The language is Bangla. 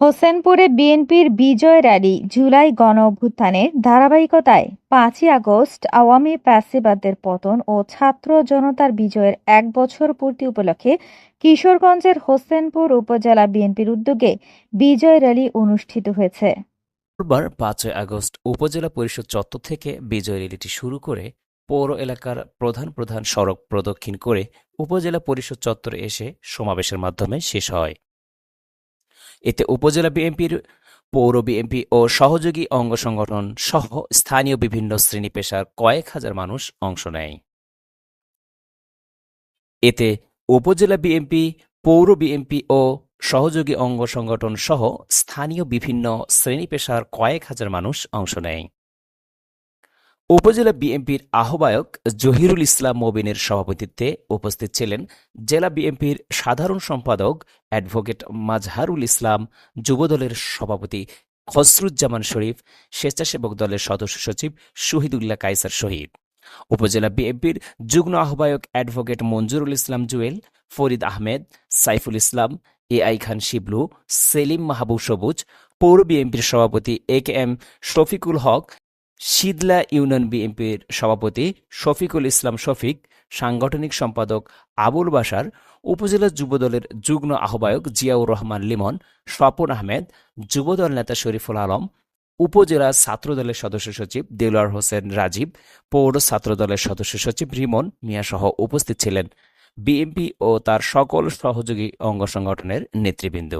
হোসেনপুরে বিএনপির বিজয় র্যালি জুলাই গণ অভ্যুত্থানের ধারাবাহিকতায় পাঁচই আগস্ট আওয়ামী প্যাসিবাদের পতন ও ছাত্র জনতার বিজয়ের এক বছর পূর্তি উপলক্ষে কিশোরগঞ্জের হোসেনপুর উপজেলা বিএনপির উদ্যোগে বিজয় র্যালি অনুষ্ঠিত হয়েছে। মঙ্গলবার পাঁচই আগস্ট উপজেলা পরিষদ চত্বর থেকে বিজয় র্যালিটি শুরু করে পৌর এলাকার প্রধান প্রধান সড়ক প্রদক্ষিণ করে উপজেলা পরিষদ চত্বরে এসে সমাবেশের মাধ্যমে শেষ হয়। এতে উপজেলা বিএনপির পৌর বিএনপি ও সহযোগী অঙ্গ সংগঠন সহ স্থানীয় বিভিন্ন শ্রেণি পেশার কয়েক হাজার মানুষ অংশ নেয়। এতে উপজেলা বিএনপি, পৌর বিএনপি ও সহযোগী অঙ্গ সংগঠন সহ স্থানীয় বিভিন্ন শ্রেণি পেশার কয়েক হাজার মানুষ অংশ নেয়। উপজেলা বিএনপির আহ্বায়ক জহিরুল ইসলাম মবিনের সভাপতিত্বে উপস্থিত ছিলেন জেলা বিএনপির সাধারণ সম্পাদক অ্যাডভোকেট মাজহারুল ইসলাম, যুবদলের সভাপতি খসরুজ্জামান শরীফ, স্বেচ্ছাসেবক দলের সদস্য সচিব শহীদুল্লাহ কাইসার শহীদ। উপজেলা বিএনপির যুগ্ম আহ্বায়ক advocate Manjurul Islam Jewel, Farid Ahmed, Saiful Islam A I Khan Shiblu, Selim Mahbub Sabuj, পৌর বিএনপির সভাপতি A K M Shafiqul Haque Shidla union বিএনপির সভাপতি শফিকুল ইসলাম শফিক, সাংগঠনিক সম্পাদক আবুল বাসার উপজেলা যুবদলের যুগ্ম আহ্বায়ক জিয়াউর রহমান লিমন, স্বপন আহমেদ, যুবদল নেতা শরীফুল আলম, উপজেলা ছাত্রদলের সদস্য সচিব দেলোয়ার হোসেন রাজীব, পৌর ছাত্রদলের সদস্য সচিব রিমন মিয়াসহ উপস্থিত ছিলেন। বিএনপি ও তার সকল সহযোগী অঙ্গ সংগঠনের নেতৃবৃন্দ।